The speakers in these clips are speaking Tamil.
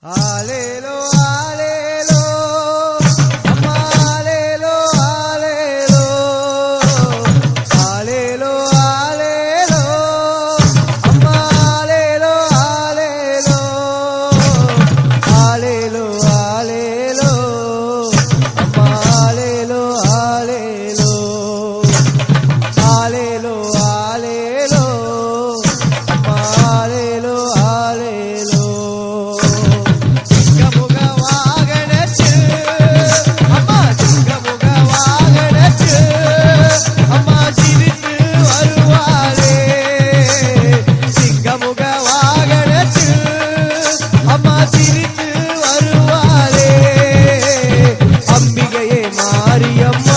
Aleluya. காத்திருந்து வருவாரே. அம்பிகையே மாரியம்மா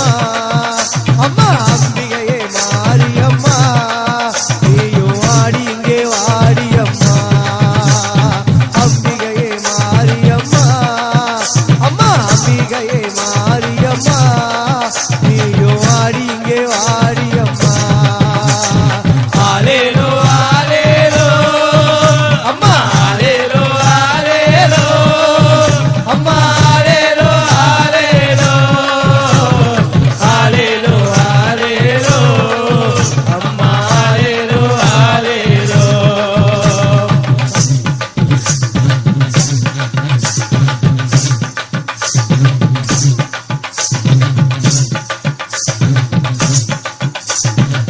Música